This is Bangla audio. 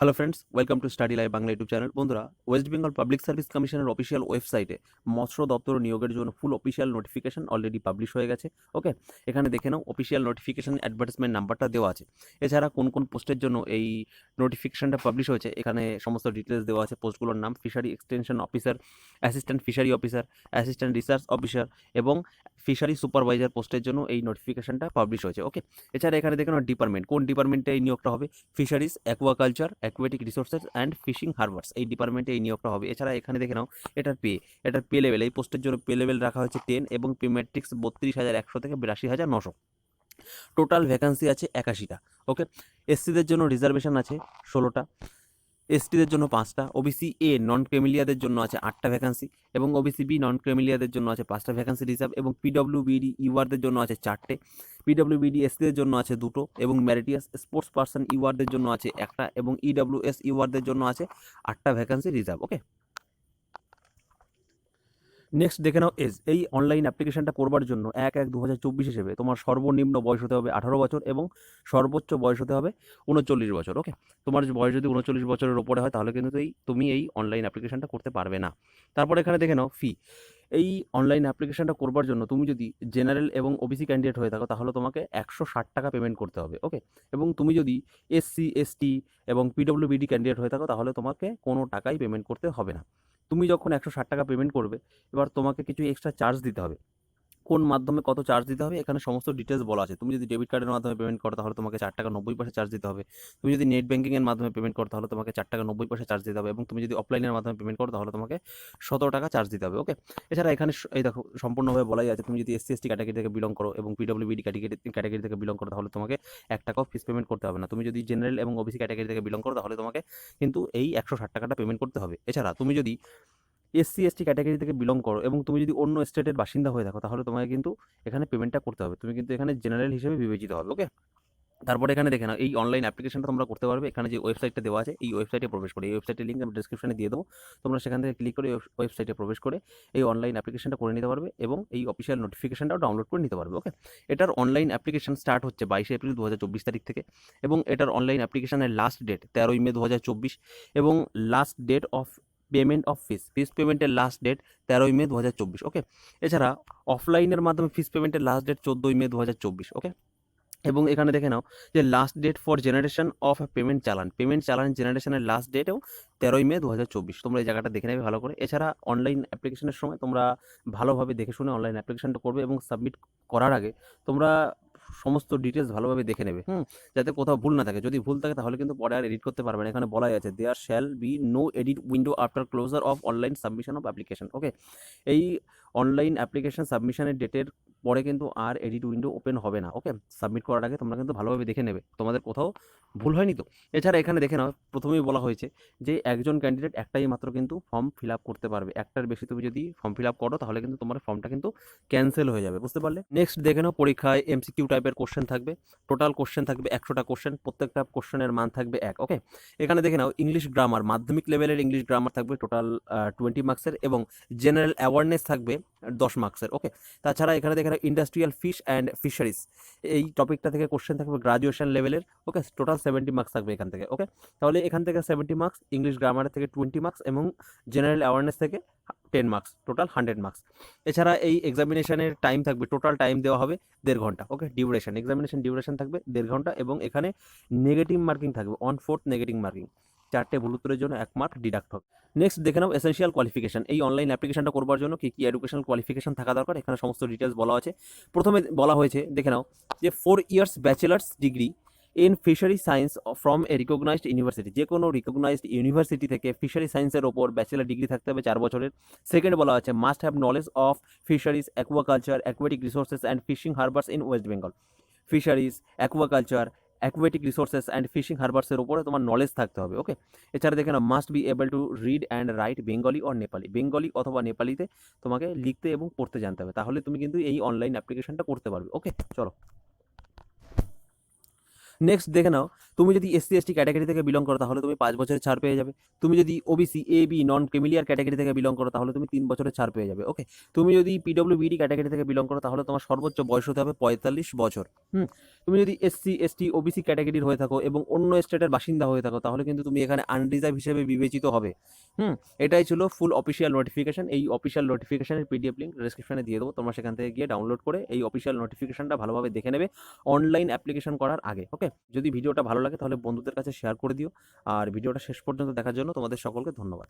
Hello friends welcome to study live Bangla YouTube channel বন্ধুরা ওয়েস্ট বেঙ্গল পাবলিক সার্ভিস কমিশনের অফিসিয়াল ওয়েবসাইটে মৎস্য দপ্তর নিয়োগের জন্য full official notification already publish হয়ে গেছে ওকে এখানে দেখে নাও অফিসিয়াল নোটিফিকেশন অ্যাডভার্টাইজমেন্ট নাম্বারটা দেওয়া আছে। এছাড়া কোন কোন পোস্টের জন্য এই নোটিফিকেশনটা পাবলিশ হয়েছে, এখানে সমস্ত ডিটেলস দেওয়া আছে পোস্টগুলোর নাম fishery extension officer assistant fishery officer assistant research officer এবং ফিশারি সুপারভাইজার পোস্টের জন্য এই নোটিফিকেশনটা পাবলিশ হয়েছে ওকে এছাড়া এখানে দেখে নাও ডিপার্টমেন্ট কোন ডিপার্টমেন্টে এই নিয়োগটা হবে? Fisheries aquaculture aquatic resources and fishing harbours এই ডিপার্টমেন্টে এই নিয়োগটা হবে। এছাড়া এখানে দেখে নাও, এটার পে এটার পে লেভেল এই পোস্টের জন্য পে লেভেল রাখা হয়েছে টেন এবং পে ম্যাট্রিক্স বত্রিশ হাজার একশো থেকে বিরাশি হাজার নশো। টোটাল ভ্যাকান্সি আছে একাশিটা ওকে এসসিদের জন্য রিজার্ভেশন আছে ষোলোটা। এসটিদের জন্য পাঁচটা ওবিসি এ নন ক্রেমিলিয়াদের জন্য আছে আটটা ভ্যাকান্সি এবং ওবিসি বি নন ক্রেমিলিয়াদের জন্য আছে পাঁচটা ভ্যাকান্সি রিজার্ভ এবং পিডব্লিউ বিডি ইউআরদের জন্য আছে চারটে। পিডব্লিউ বিডি এসটিদের জন্য আছে দুটো এবং ম্যারিটিয়াস স্পোর্টস পার্সন ইউআরদের জন্য আছে একটা এবং ইডব্লিউ ইডব্লিউএস ইউআরদের জন্য আছে আটটা ভ্যাকান্সি রিজার্ভ ওকে নেক্সট দেখে নাও এজ এই অনলাইন অ্যাপ্লিকেশনটা করবার জন্য এক এক দু হাজার চব্বিশ হিসেবে তোমার সর্বনিম্ন বয়স হতে হবে আঠারো বছর এবং সর্বোচ্চ বয়স হতে হবে উনচল্লিশ বছর ওকে তোমার বয়স যদি উনচল্লিশ বছরের ওপরে হয় তাহলে কিন্তু এই, তুমি এই অনলাইন অ্যাপ্লিকেশনটা করতে পারবে না। তারপর এখানে দেখে নাও ফি এই অনলাইন অ্যাপ্লিকেশনটা করবার জন্য তুমি যদি জেনারেল এবং ওবিসি ক্যান্ডিডেট হয়ে থাকো তাহলে তোমাকে একশো ষাট টাকা পেমেন্ট করতে হবে ওকে এবং তুমি যদি এসসি এসটি এবং পিডব্লিউবিডি ক্যান্ডিডেট হয়ে থাকো তাহলে তোমাকে কোনো টাকাই পেমেন্ট করতে হবে না। তুমি যখন একশো ষাট টাকা পেমেন্ট করবে এবার তোমাকে কিছু এক্সট্রা চার্জ দিতে হবে। কোন মাধ্যমে কত চার্জ দিতে হবে? এখানে সমস্ত ডিটেলস বলা আছে। তুমি যদি ডেবিট কার্ডের মাধ্যমে পেমেন্ট করো, তাহলে তোমাকে চার টাকা নব্বই পয়সা চার্জ দিতে হবে। তুমি যদি নেট ব্যাঙ্কিংয়ের মাধ্যমে পেমেন্ট করো, তাহলে তোমাকে চার টাকা নব্বই পয়সা চার্জ দিতে হবে। এবং তুমি যদি অফলাইনের মাধ্যমে পেমেন্ট করো, তাহলে তোমাকে সতেরো টাকা চার্জ দিতে হবে ওকে এছাড়া এখানে এই দেখো, সম্পূর্ণভাবে বলাই আছে, তুমি যদি এসসি এসটি ক্যাটাগরি থেকে বিলং করো এবং পিডব্লিউবিডি ক্যাটাগরি ক্যাটাগরি থেকে বিলং করো, তাহলে তোমাকে এক টাকাও ফিস পেমেন্ট করতে হবে না। তুমি যদি জেনারেল এবং ওবিসি ক্যাটাগরি থেকে বিলং করো, তাহলে তোমাকে কিন্তু এই একশো ষাট টাকাটা পেমেন্ট করতে হবে। এছাড়া তুমি যদি এসসি এসটি ক্যাটাগরি থেকে বিলং করো এবং তুমি যদি অন্য স্টেটের বাসিন্দা হয়ে থাকো, তাহলে তোমাকে কিন্তু এখানে পেমেন্টটা করতে হবে। তুমি কিন্তু এখানে জেনারেল হিসেবে বিবেচিত হবে ওকে তারপরে এখানে দেখে নাও, এই অনলাইন অ্যাপ্লিকেশনটা তোমরা করতে পারবে। এখানে যে ওয়েবসাইটটা দেওয়া আছে, এই ওয়েবসাইটে প্রবেশ করে। এই ওয়েবসাইটের লিঙ্ক আমি ডিসক্রিপশনে দিয়ে দেবো। তোমরা সেখান থেকে ক্লিক করে ওয়েবসাইটে প্রবেশ করে এই অনলাইন অ্যাপ্লিকেশনটা করে নিতে পারবে এবং এই অফিসিয়াল নোটিফিকেশনটাও ডাউনলোড করে নিতে পারবে ওকে এটার অনলাইন অ্যাপ্লিকেশন স্টার্ট হচ্ছে বাইশে এপ্রিল দু হাজার চব্বিশ তারিখ থেকে এবং এটার অনলাইন অ্যাপ্লিকেশনের লাস্ট ডেট তেরোই মে দু হাজার চব্বিশ এবং last date of payment of fees fees পেমেন্টের লাস্ট ডেট তেরোই মে দু হাজার চব্বিশ ওকে এছাড়া অফলাইনের মাধ্যমে ফিস পেমেন্টের লাস্ট ডেট চোদ্দোই মে দু হাজার চব্বিশ ওকে এবং এখানে দেখে নাও যে last date for generation of payment challan. Payment challan জেনারেশনের লাস্ট ডেটেও তেরোই মে দু হাজার চব্বিশ। তোমরা এই জায়গাটা দেখে নেবে ভালো করে। এছাড়া অনলাইন অ্যাপ্লিকেশনের সময় তোমরা ভালোভাবে দেখে শুনে অনলাইন অ্যাপ্লিকেশনটা করবে এবং সাবমিট করার আগে তোমরা সমস্ত ডিটেলস ভালোভাবে দেখে নেবে। হুম। যাতে কোথাও ভুল না থাকে। যদি ভুল থাকে তাহলে কিন্তু পরে আর এডিট করতে পারবে না। এখানে বলাই আছে there shall be no edit window after closure of online submission of application okay এই অনলাইন অ্যাপ্লিকেশন সাবমিশনের ডেটের পরে কিন্তু আর এডিট উইন্ডো ওপেন হবে না ওকে সাবমিট করার আগে তোমরা কিন্তু ভালোভাবে দেখে নেবে, তোমাদের কোথাও ভুল হয়নি তো? এছাড়া এখানে দেখে নাও, প্রথমেই বলা হয়েছে যে একজন ক্যান্ডিডেট একটাই মাত্র কিন্তু ফর্ম ফিল আপ করতে পারবে, একটার বেশি তুমি যদি ফর্ম ফিল আপ করো তাহলে কিন্তু তোমার ফর্মটা কিন্তু ক্যান্সেল হয়ে যাবে, বুঝতে পারলে? নেক্সট দেখে নাও পরীক্ষায় এমসিকিউ টাইপের কোশ্চেন থাকবে টোটাল কোশ্চেন থাকবে একশোটা কোশ্চেন প্রত্যেকটা কোশ্চেনের মান থাকবে এক ওকে এখানে দেখে নাও ইংলিশ গ্রামার মাধ্যমিক লেভেলের ইংলিশ গ্রামার থাকবে টোটাল টোয়েন্টি মার্কসের এবং জেনারেল অ্যাওয়ারনেস থাকবে দশ মার্কসের ওকে তাছাড়া এখানে দেখে ইন্ডাস্ট্রিয়াল ফিশ অ্যান্ড ফিশারিজ এই টপিকটা থেকে কোশ্চেন থাকবে গ্রাজুয়েশন লেভেলের ওকে টোটাল সেভেন্টি মার্কস থাকবে এখান থেকে ওকে তাহলে এখান থেকে সেভেন্টি মার্কস ইংলিশ গ্রামারের থেকে টোয়েন্টি মার্কস এবং জেনারেল অ্যাওয়ারনেস থেকে ten marks total hundred marks এছাড়া এই এক্সামিনেশনের টাইম থাকবে টোটাল টাইম দেওয়া হবে দেড় ঘণ্টা ওকে ডিউরেশন এক্সামিনেশন ডিউরেশন থাকবে দেড় ঘণ্টা এবং এখানে নেগেটিভ মার্কিং থাকবে অন ফোর্থ নেগেটিভ মার্কিং চারটে ভুল উত্তরের জন্য এক মার্ক ডিডাক্ট হবে। নেক্সট দেখে নাও এসেন্সিয়াল কোয়ালিফিকেশন এই অনলাইন অ্যাপ্লিকেশনটা করবার জন্য কী কী এডুকেশনাল কোয়ালিফিকেশন থাকা দরকার? এখানে সমস্ত ডিটেলস বলা আছে। প্রথমে বলা হয়েছে, দেখে নাও, যে four years bachelors degree in fishery science from a recognised university যে কোনো রিকগনাইজড ইউনিভার্সিটি থেকে ফিশারি সায়েন্সের ওপর ব্যাচেলার ডিগ্রি থাকতে হবে চার বছরের। সেকেন্ড বলা আছে must have knowledge of fisheries aquaculture aquatic resources and fishing harbours in West Bengal fisheries aquaculture aquatic resources and fishing হারবার্সের ওপরে তোমার নলেজ থাকতে হবে ওকে এছাড়া দেখে না must be able to read and write Bengali or Nepali Bengali অথবা নেপালিতে তোমাকে লিখতে এবং পড়তে জানতে হবে, তাহলে তুমি কিন্তু এই অনলাইন অ্যাপ্লিকেশনটা করতে পারবে ওকে চলো। নেক্সট দেখে নাও, তুমি যদি এসসি এসটি ক্যাটাগরি থেকে বিলং করো, তাহলে তুমি পাঁচ বছরের ছাড় পেয়ে যাবে। তুমি যদি OBC A B non creamy layer category থেকে বিলং করো, তাহলে তুমি তিন বছরের ছাড় পেয়ে যাবে ওকে তুমি যদি পিডব্লিউ বিডি ক্যাটাগরি থেকে বিলং করো, তাহলে তোমার সর্বোচ্চ বয়স হতে হবে পঁয়তাল্লিশ বছর, হুম? তুমি যদি এসসি এসটি ওবিসি ক্যাটাগরির হয়ে থাকো এবং অন্য স্টেটের বাসিন্দা হয়ে থাকো, তাহলে কিন্তু তুমি এখানে আনরিজার্ভ হিসেবে বিবেচিত হবে, হুম? এটাই ছিল ফুল অফিসিয়াল নোটিফিকেশন এই অফিসিয়াল নোটিফিকেশনের পিডিএফ লিঙ্ক ডিসক্রিপশনে দিয়ে দেবো। তোমরা সেখান থেকে গিয়ে ডাউনলোড করে এই অফিসিয়াল নোটিফিকেশনটা ভালোভাবে দেখে নেবে অনলাইন অ্যাপ্লিকেশন করার আগে ওকে যদি ভিডিওটা ভালো লাগে তাহলে বন্ধুদের কাছে শেয়ার করে দিও। আর ভিডিওটা শেষ পর্যন্ত দেখার জন্য তোমাদের সকলকে ধন্যবাদ।